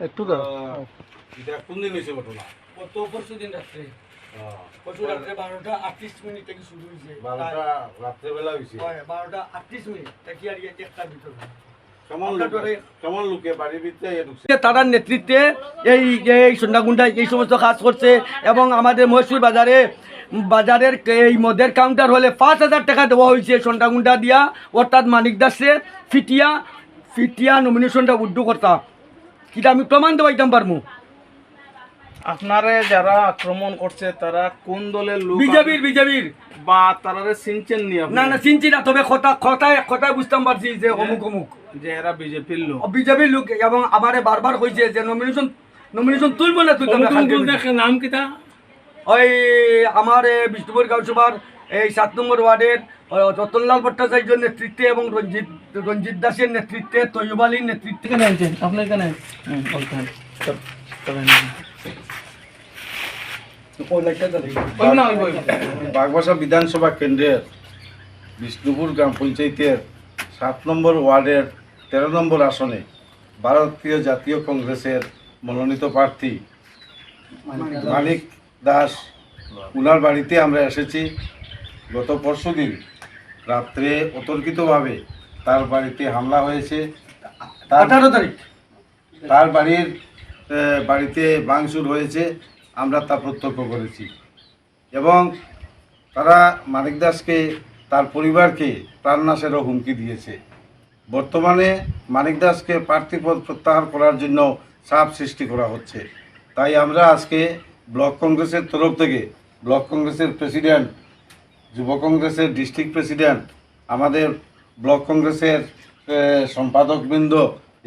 একটু দাও। এটা কোন দিন হয়েছে ঘটনা? গত পরশু দিন রাত্রে। আহ, পরশু রাত্রে বারোটা আটত্রিশ মিনিট থেকে শুরু হয়েছে। বারোটা রাত্রেবেলা হয়েছে। বারোটা আটত্রিশ মিনিট। থেকে আর ইয়ে একটার ভিতরে তার নেতৃত্বে এই এই সন্ধ্যাগুন্ডা এই সমস্ত কাজ করছে এবং আমাদের মহসুর বাজারে বাজারের এই মদের কাউন্টার হলে পাঁচ হাজার টাকা দেওয়া হয়েছে সন্ধ্যাগুন্ডা দিয়া। অর্থাৎ মানিক দাসে ফিটিয়া ফিটিয়া নমিনেশনটা উড্ডু করতা কিটা আমি প্রমাণ দেওয়াইতাম পারমু? আপনারে যারা আক্রমণ করছে তারা কোন দলের লোক বিজেপির বিজেপির। বা তারারে চিনছেন নি আপনি? না না চিনছি না তবে কথা কথায় কথায় বুঝতাম পারছি যে অমুক অমুক। যে এরা বিজেপির লোক। বিজেপির লোক এবং আমারে বারবার কইছে যে নমিনেশন নমিনেশন তুলবো না তুলতাম। নাম কিটা ওই আমার বিষ্ণুপুর গাঁওসভার এই সাত নম্বর ওয়ার্ডের রতনলাল ভট্টাচার্যের নেতৃত্বে এবং রঞ্জিত রঞ্জিত দাসের নেতৃত্বে তৈয়ব আলীর নেতৃত্বে। এখানে আনছেন আপনি এখানে হুম, বলতেন তব- তবে না। ওই লাইটটা জ্বালাই। ওই না, ওই- ওই- বাগবাসা বিধানসভা কেন্দ্রের বিষ্ণুপুর গ্রাম পঞ্চায়েতের সাত নম্বর ওয়ার্ডের তেরো নম্বর আসনে ভারতীয় জাতীয় কংগ্রেসের মনোনীত প্রার্থী মানিক দাস। উনার বাড়িতে আমরা এসেছি। গত পরশু দিন রাত্রে অতর্কিতভাবে তার বাড়িতে হামলা হয়েছে। আঠারো তারিখ। তার বাড়ির বাড়িতে ভাঙচুর হয়েছে আমরা তা প্রত্যক্ষ করেছি। এবং তারা মানিক দাসকে তার পরিবারকে প্রাণনাশেরও হুমকি দিয়েছে। বর্তমানে মানিক দাসকে প্রার্থীপদ প্রত্যাহার করার জন্য চাপ সৃষ্টি করা হচ্ছে। তাই আমরা আজকে ব্লক কংগ্রেসের তরফ থেকে ব্লক কংগ্রেসের প্রেসিডেন্ট যুব কংগ্রেসের ডিস্ট্রিক্ট প্রেসিডেন্ট আমাদের ব্লক কংগ্রেসের সম্পাদকবৃন্দ